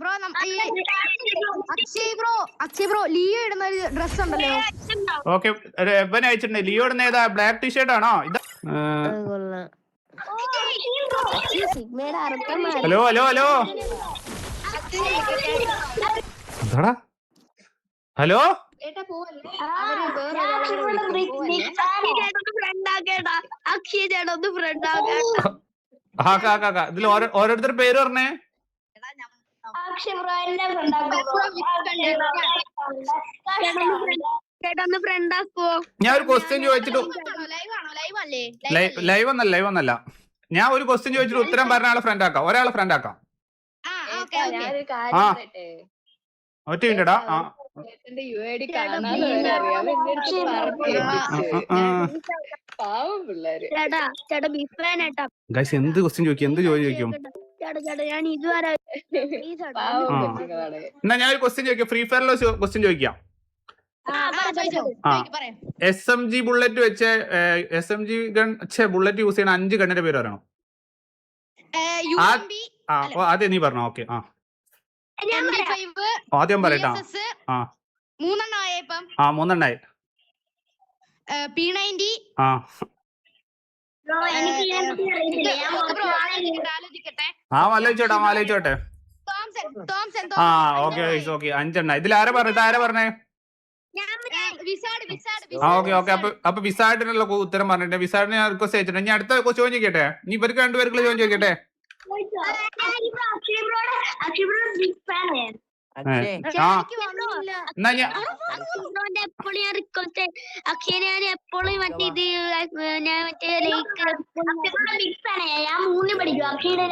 Bro Akshay bro Akshay bro Leo ഇടുന്ന ഒരു dress ഉണ്ടല്ലോ. ഓക്കെ എവൻ അയച്ചിട്ടുണ്ട്. ലിയോ ഇടുന്ന ഏതാ ബ്ലാക്ക് ടീഷർട്ട് ആണോ? ഇതാ ഹലോ ഹലോ ഹലോ. എന്താടാ? ഹലോ? ഇതിൽ ഓരോ ഓരോരുത്തർ പേര് പറഞ്ഞേ അക്ഷയ ബ്രോ എന്നെ ഫ്രണ്ട് ചേട്ടൻ ഒന്ന് ഫ്രണ്ട് ആക്കുവോ ഞാൻ ഒരു ക്വസ്റ്റ്യൻ ചോദിച്ചിട്ട് ലൈവ് ആണോ? ലൈവ് അല്ലേ? ലൈവ് ഒന്നല്ല ലൈവ് ഒന്നല്ല. ഞാൻ ഒരു ക്വസ്റ്റ്യൻ ചോദിച്ചിട്ട് ഉത്തരം പറഞ്ഞ ആളെ ഫ്രണ്ട് ആക്കാം. ഒരാളെ ഫ്രണ്ട് ആക്കാം. ആ ഒറ്റ മിനിറ്റടാ. ആ. ഗൈസ് എന്ത് ക്വസ്റ്റ്യൻ ചോദിക്കും? എന്ത് ചോദ്യം ചോദിക്കും? എന്നാ ഞാൻ ഒരു ക്വസ്റ്റ്യൻ ചോദിക്കാം. ഫ്രീ ഫയറിലെ ക്വസ്റ്റ്യൻ ചോദിക്കാം. ആ, ആ ചോദിച്ചോ പറ. പറയാം. എസ് എം ജി ബുള്ളറ്റ് വെച്ച് എസ് എം ജി ഗൺ ഛേ ബുള്ളറ്റ് യൂസ് ചെയ്യുന്ന അഞ്ച് ഗണ്ണിന്റെ പേര് പറയണം? അതെ എം ബി ആ ഓ, നീ പറഞ്ഞോ ഓക്കെ ആ. ആദ്യം പറയട്ടാ ആ. മൂന്നെണ്ണം ആയപ്പം ആ മൂന്നെണ്ണായി പി നയന്റി ആ. ആ ആലോചിച്ചോട്ടെ ആ ആലോചിച്ചോട്ടെ. ആ ഓക്കെ ഓക്കെ അഞ്ചെണ്ണ ഇതിൽ ആരാ ആരാ പറഞ്ഞേ? ആ ഓക്കെ ഓക്കെ അപ്പൊ അപ്പൊ വിസാഡിനുള്ള ഉത്തരം പറഞ്ഞിട്ട്. വിസാഡിനെ ഞാൻ റിക്വസ്റ്റ് അയച്ചിട്ടുണ്ട് ഞാൻ അടുത്ത ചോദ്യം ചോദിക്കട്ടെ? നീ ഇവർക്ക് രണ്ടുപേർക്കുള്ള ചോദ്യം ചോദിക്കട്ടെ? അക്ഷയ് അക്ഷയ് ബിഗ് ഫാനാണ് ഞാൻ എപ്പോഴും ഞാൻ റിക്വസ്റ്റ് അക്ഷയ് ഞാൻ എപ്പോഴും മറ്റേ ഇത് ഞാൻ മറ്റേ ലൈക്ക് ഞാൻ മൂന്ന് പഠിക്കും. അക്ഷയുടെ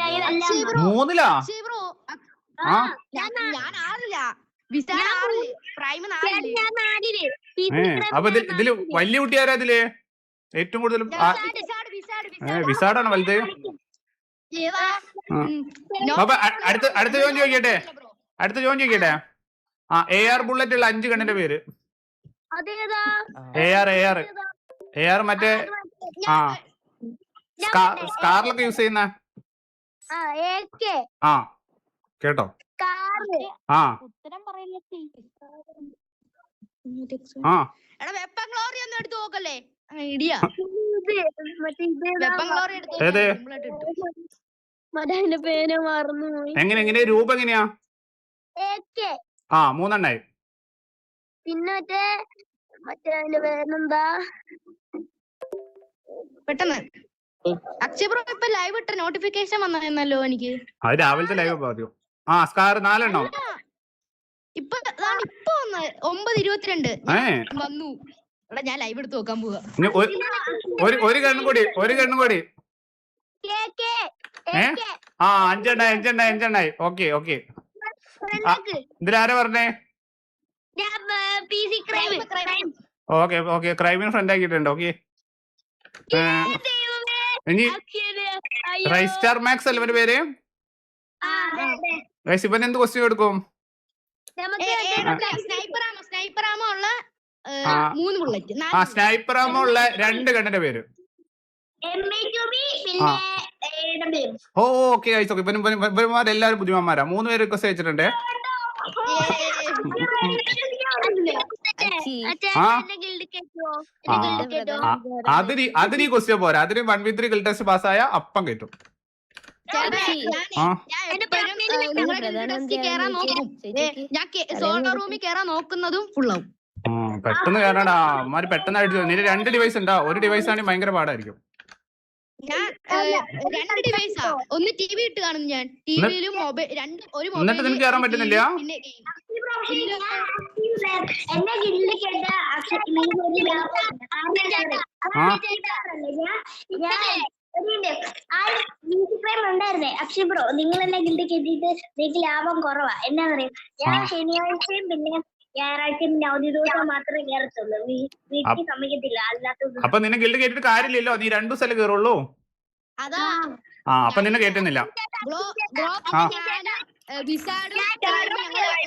മൂന്നിലാ? ഞാൻ ഞാൻ ആറില്ല. പ്രൈം നാലിൽ. ഞാൻ നാലിൽ. ഏ അപ്പൊ ഇതിൽ വലിയ കുട്ടി ആരാ ഇതിൽ? ഏറ്റവും കൂടുതൽ വിസാടാണ് വിസാഡാണ് വലുത്. അപ്പൊ അടുത്ത അടുത്ത ചോദ്യം ചോദിക്കട്ടെ? അടുത്ത ചോദ്യം ചോദിക്കട്ടെ? ആ എ ആർ ബുള്ളറ്റ് ഉള്ള അഞ്ച് കണ്ണിന്റെ പേര്. A R A R A R മറ്റേ ആ. സ്കാറിലൊക്കെ യൂസ് ചെയ്യുന്ന ആ കേട്ടോ? ആ. ഉത്തരം പറയില്ല ആ. എങ്ങനെ എങ്ങനെ രൂപം എങ്ങനെയാ? ആ മൂന്നെണ്ണായി. പിന്നെ മറ്റേ മറ്റേ അതിന്റെ പേരെന്താ പെട്ടെന്ന്. ഇപ്പൊ ലൈവ് ഇട്ട നോട്ടിഫിക്കേഷൻ വന്നല്ലോ എനിക്ക്. അത് രാവിലത്തെ ലൈവ് ആദ്യം ആ സ്കാർ നാലെണ്ണോ? ഇപ്പൊ ഇപ്പൊ വന്ന് ഒമ്പത് ഇരുപത്തിരണ്ട്. വന്നു. എടാ ഞാൻ ലൈവ് എടുത്ത് നോക്കാൻ പോവാ. ഇനി ഒരു- ഒരു ഒരു കണ്ണും കൂടി ഒരു കണ്ണും കൂടി. കേക്ക് ഏ? ആ അഞ്ചെണ്ണായി അഞ്ചെണ്ണായി അഞ്ചെണ്ണായി. Okay okay. ഇതിലാരാ പറഞ്ഞേ? ഓക്കെ ഓക്കെ ക്രൈമിന് ഫ്രണ്ട് ആക്കിയിട്ടുണ്ട് ഓക്കെ. ഇനി റൈസ് സ്റ്റാർ മാക്സ് അല്ല ഇവന്റെ പേര്. ഇവൻ എന്ത് ക്വസ്റ്റ്യൻ എടുക്കും? നമുക്ക് സ്നൈപ്പർ ആമോ സ്നൈപ്പർ ആമോ ഉള്ള മൂന്ന് ബുള്ളറ്റ് ആ സ്നൈപ്പർ ആകുമ്പോ ഉള്ള രണ്ട് കണ്ണിന്റെ പേര്. MA2B ആ. പിന്നെ AW. Oh okay guys okay എല്ലാവരും ബുദ്ധിമാന്മാരാ മൂന്ന് പേര് റിക്വസ്റ്റ് അയച്ചിട്ടുണ്ട് അതിന് അതിന് ഈ ക്വസ്റ്റ്യൻ പോരാ. അതിന് one V three Gill test പാസ്സായ അപ്പം കിട്ടും ഞാൻ റൂമിൽ കേറാൻ നോക്കുന്നതും ഫുള്ളാവും. പെട്ടെന്ന് കയറടാ അമ്മമാര് പെട്ടെന്ന് അടിച്ചു നിന്റെ രണ്ട് ഡിവൈസ് ഉണ്ടാ. ഒരു ഡിവൈസ് ആണെങ്കിൽ ഭയങ്കര പാടായിരിക്കും. ഞാൻ രണ്ട് ഡിവൈസാ ഒന്ന് ടി വി ഇട്ട് കാണുന്നു ഞാൻ. ടിവിയിലും മൊബൈൽ രണ്ട് ഒരു എന്നിട്ട് നിനക്ക് കയറാൻ പറ്റുന്നില്ല? പിന്നെ ഗെയിം എന്നെ ഗിൽഡ് കേട്ട അക്ഷയ ആ. ഉണ്ടായിരുന്നേ? അക്ഷയ് ബ്രോ നിങ്ങൾ എന്നെ ഗിൽഡ് കേട്ടിട്ട് നിങ്ങൾക്ക് ലാഭം കുറവാ. എന്നാ പറയും ഞാൻ ശനിയാഴ്ചയും പിന്നെ ഞായറാഴ്ചയും പിന്നെ അവധി ദിവസം മാത്രമേ കയറത്തുള്ളൂ. വീ- വീട്ടിൽ സമ്മതിക്കത്തില്ല. അല്ലാത്ത ദിവസം. അപ്പൊ നിന്നെ ഗിൽഡ് കേട്ടിട്ട് കാര്യമില്ലല്ലോ? നീ രണ്ടു സ്ഥലം കയറുള്ളൂ അതാ. ആ. അപ്പൊ നിന്നെ കേട്ടുന്നില്ല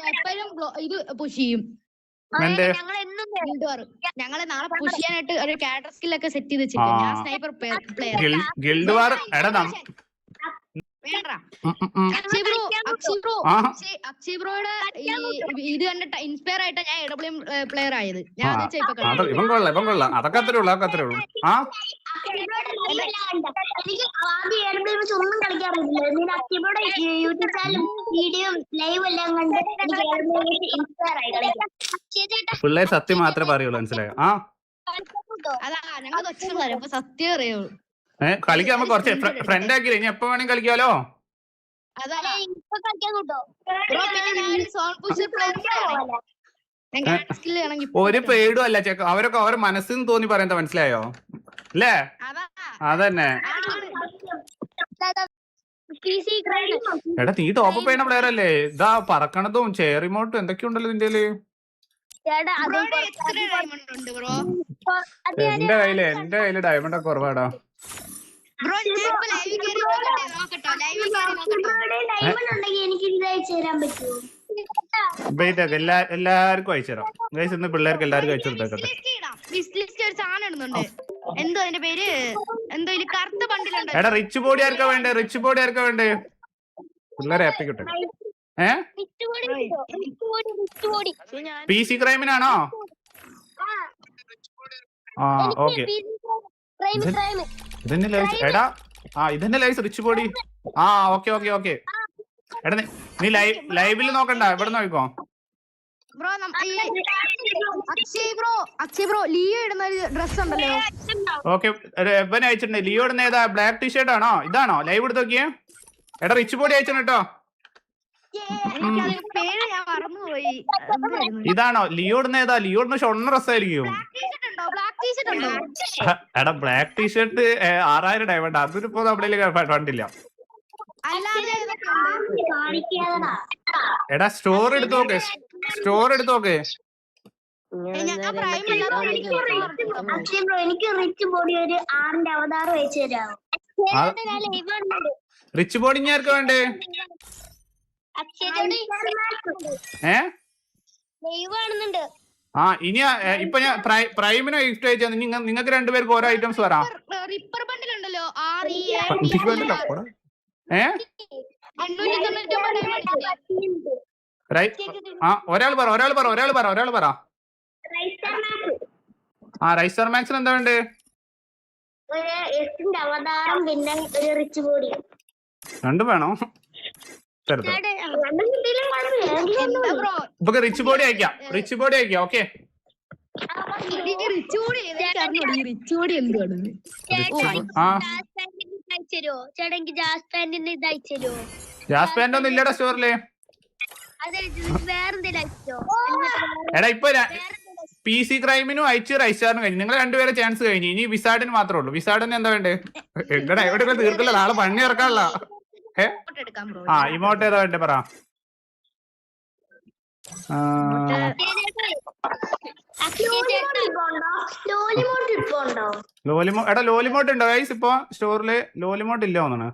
എപ്പോഴും ഇത് പുഷ് ചെയ്യും. ഞങ്ങൾ എന്നും ഞങ്ങളെ നാളെ പുഷ് ചെയ്യാനായിട്ട് ഒരു കാറ്റർ സ്കിൽ ഒക്കെ സെറ്റ് ചെയ്ത് വെച്ചിട്ടുണ്ട്. ഞാൻ സ്നൈപ്പർ പ്ലെയർ ഗിൽഡ് വാർ എടാ ഇത് കണ്ടിട്ട് ഇൻസ്പയർ ആയിട്ടാ ഞാൻ പ്ലെയർ ആയത്. ഞാൻ. ഇവൻ കൊള്ളാം ഇവൻ കൊള്ളാം. അതൊക്കെ അത്രേ ഉള്ളൂ അതൊക്കെ അത്രേ ഉള്ളൂ. ആ. എനിക്ക് ആദ്യം ഒന്നും കളിക്കാൻ യൂട്യൂബ് ചാനലും വീഡിയോ ലൈവ് എല്ലാം കണ്ട് എനിക്ക് ഇൻസ്പയർ ആയി കളിക്കാം പിള്ളേർ സത്യം മാത്രമേ പറയുള്ളൂ മനസ്സിലായോ? ആ. അതാ ഞങ്ങൾ കൊച്ചു പറയും അപ്പൊ സത്യം അറിയുള്ളൂ കളിക്കാൻ നമുക്ക് കുറച്ച് ഫ്രണ്ട് ആക്കി ഇനി എപ്പോ വേണമെങ്കിൽ കളിക്കാലോ? ഒരു പേടും അല്ല ചെക്ക അവരൊക്കെ അവരെ മനസ്സിൽ നിന്ന് തോന്നി പറയുന്നത് മനസ്സിലായോ? അല്ലേ അതന്നെ. എടാ നീ ടോപ്പ് ചെയ്യുന്ന പ്ലെയർ അല്ലേ? ഇതാ പറക്കണതും ചേറിമോട്ടും എന്തൊക്കെയുണ്ടല്ലോ നിന്റെ എന്റെ കയ്യിൽ എന്റെ കയ്യിൽ ഡയമണ്ട് ഒക്കെ കുറവാടാ. ബ്രോ ഞാൻ ഇപ്പൊ ലൈവ് കയറി നോക്കട്ടെ. നോക്കട്ടോ ലൈവ് കയറി നോക്കട്ടോ. ഡയമണ്ട് ഉണ്ടെങ്കിൽ എനിക്ക് ഇത് അയച്ചു തരാൻ പറ്റുമോ? വെയിറ്റ് ഒക്കെ എല്ലാ എല്ലാവർക്കും അയച്ചുതരാം ഗൈസ് ഇന്ന് പിള്ളേർക്ക് എല്ലാവർക്കും അയച്ചു കൊടുത്തേക്കട്ടെ. ഇടുന്നുണ്ട്. എന്തോ അതിന്റെ പേര്? എന്തോ ഇതിൽ കറുത്ത ബണ്ടിലുണ്ട് എടാ റിച്ച് ബോഡി ആർക്കാ വേണ്ടേ? റിച്ച് ബോഡി ആർക്കാ വേണ്ടേ? പിള്ളേരെ ഹാപ്പി കിട്ടും ഏ. പി സി ക്രൈമിനാണോ ആ. ഓക്കെ ഇതന്നെ ലൈസ് എടാ ആ ഇതന്നെ ലൈസ് റിച്ച് ബോഡി ആ ഓക്കെ ഓക്കെ ഓക്കെ എടാ നീ- ലൈവ് ലൈവിൽ നോക്കണ്ട ഇവിടെ നോക്കോ ബ്രോ ഈ Akshay bro Akshay bro Leo ഇടുന്ന ഒരു ഡ്രസ് ഉണ്ടല്ലോ. ഓക്കെ എവൻ അയച്ചിട്ടുണ്ട്. ലിയോ ഇടുന്ന ഏതാ? ബ്ലാക്ക് ടീഷർട്ട് ആണോ? ഇതാണോ? ലൈവ് എടുത്ത് നോക്കിയേ. എടാ റിച്ച് ബോഡി അയച്ചോ കേട്ടോ. ഇതാണോ? ലിയോ ഇടുന്ന ഏതാ? ലിയോ ഇടുന്ന ഷൊണ്ണ ഡ്രസ്സായിരിക്കും ടീഷർട്ട് ഉണ്ടോ? ബ്ലാക്ക് ടീഷർട്ട് എടാ ബ്ലാക്ക് ടീഷർട്ട് ആറായിരം ഡയമണ്ട് അതിനിപ്പോ കാണിക്കാതെടാ. എടാ സ്റ്റോർ എടുത്തു നോക്ക്. സ്റ്റോർ എടുത്തു നോക്ക്. ഞാൻ പ്രൈം അല്ലാതെ എനിക്ക് rich- ബ്രോ എനിക്ക് റിച്ച് ബോഡി ഒരു ആറിന്റെ അവതാരം തരാമോ റിച്ച് ബോഡി വേണ്ടേ? ഏ? ആ ഇനി ഇപ്പൊ ഞാൻ പ്രൈ- പ്രൈമിന് ഗിഫ്റ്റ് അയച്ചാ നിങ്ങൾക്ക് രണ്ടുപേർക്ക് ഓരോ ഐറ്റംസ് വരാം. റിപ്പർ. ഏ? ഒരാൾ പറ ഒരാൾ പറ ഒരാൾ പറ ഒരാൾ പറ. ആ റൈസർ മാക്സിന് എന്താ വേണ്ടേ? ഒരു എസിന്റെ അവതാരം പിന്നെ ഒരു റിച്ച് ബോഡി. രണ്ടും വേണോ? ഇപ്പൊ റിച്ച് ബോഡി അയക്കാം. റിച്ച് ബോഡി അയക്കാം ഓക്കെ. ജാസ് പാന്റ് ഒന്നും ഇല്ലടാ സ്റ്റോറിൽ എടാ ഇപ്പൊ പി സി ക്രൈമിനും അയച്ച് റൈസാറിനും കഴിഞ്ഞു. നിങ്ങൾ രണ്ടുപേരെ ചാൻസ് കഴിഞ്ഞു. ഇനി വിസാഡിന് മാത്രമേ ഉള്ളൂ. വിസാഡിന് എന്താ വേണ്ടേ? എന്താ എവിടെ തീർക്കില്ല? നാളെ പണി ഇറക്കാനുള്ള. എടുക്കാം ബ്രോ ആ ഇമോട്ട് ഏതാ വേണ്ടേ പറ. ലോലിമോ എടാ ലോലിമോട്ട് ഉണ്ടോ ഗൈസ് ഇപ്പൊ സ്റ്റോറിൽ ലോലിമോട്ട് ഇല്ല തോന്നണ്?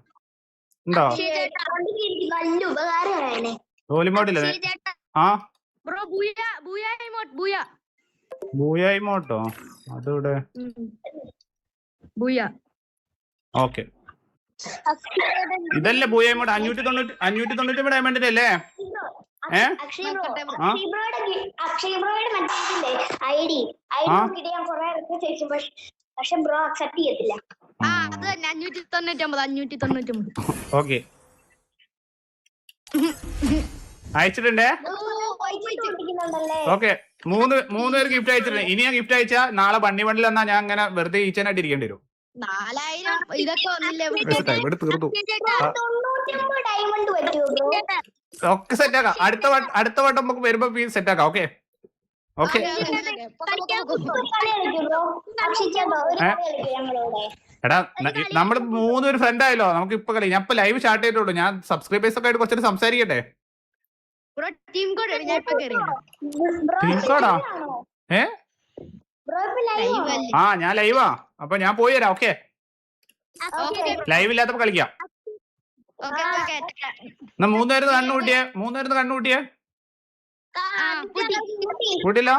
ഉണ്ടോ? നല്ല ഉപകാരമാണ് ലോലിമോട്ട് ഇല്ല? ആ? Bro booyah booyah emote booyah. Booyah ഇമോട്ടോ അതിവിടെ. ബൂയ. ഓക്കെ ഇതല്ലേ പൂയ ഇമോട്ട് അഞ്ഞൂറ്റി തൊണ്ണൂറ്റി അഞ്ഞൂറ്റി തൊണ്ണൂറ്റി ഡയമണ്ടിന്റെ അല്ലേ ഓക്കെ. അയച്ചിട്ടുണ്ടേ? ഓക്കെ. മൂന്ന് മൂന്ന് പേര് ഗിഫ്റ്റ് അയച്ചിട്ടുണ്ട്. ഇനി ഞാൻ ഗിഫ്റ്റ് അയച്ചാ നാളെ ബണ്ണി ബണ്ടിൽ എന്നാ ഞാൻ അങ്ങനെ വെറുതെ ഈച്ചനായിട്ട് ഇരിക്കേണ്ടി വരും. നാലായിരം ഇതൊക്കെ വന്നില്ലേ ഇവിടെ തീർത്തു ഡയമണ്ട് പറ്റുമോ ബ്രോ ഒക്കെ സെറ്റ് ആക്കാം. അടുത്ത വട്ടം അടുത്ത വട്ടം നമുക്ക് വരുമ്പോ സെറ്റ് ആക്കാം ഓക്കെ ഓക്കെ എടാ നമ്മൾ മൂന്ന് ഒരു ഫ്രണ്ട് ആയല്ലോ നമുക്ക് ഇപ്പൊ കളി ഞാൻ ഇപ്പൊ ലൈവ് സ്റ്റാർട്ട് ചെയ്തിട്ടുള്ളൂ. ഞാൻ സബ്സ്ക്രൈബേഴ്സ് ഒക്കെ ആയിട്ട് കുറച്ചു സംസാരിക്കട്ടെ? Bro team code? ഏ? ആ ഞാൻ ലൈവാ അപ്പൊ ഞാൻ പോയി തരാം ഓക്കെ ലൈവ് ഇല്ലാത്തപ്പോ കളിക്കാം. ഓക്കെ ഓക്കെ എന്നാ മൂന്നേരത്ത് കണ്ണുകൂട്ടിയേ കണ്ണു കൂട്ടിയേ? മൂന്ന് പേര് കണ്ണു കൂട്ടിയേ? കൂട്ടില്ല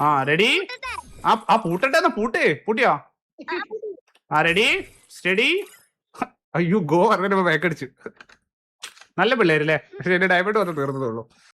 ആ റെഡി ആ. ആ പൂട്ടട്ടെ. എന്നാ പൂട്ട്. പൂട്ടിയോ? ആ റെഡി സ്റ്റഡി അയ്യോ ഗോ പറഞ്ഞിട്ട് ബാക്കടിച്ചു നല്ല പിള്ളേരല്ലേ പക്ഷെ എന്റെ ഡയബറ്റ് വന്ന് തീർന്നതുള്ളൂ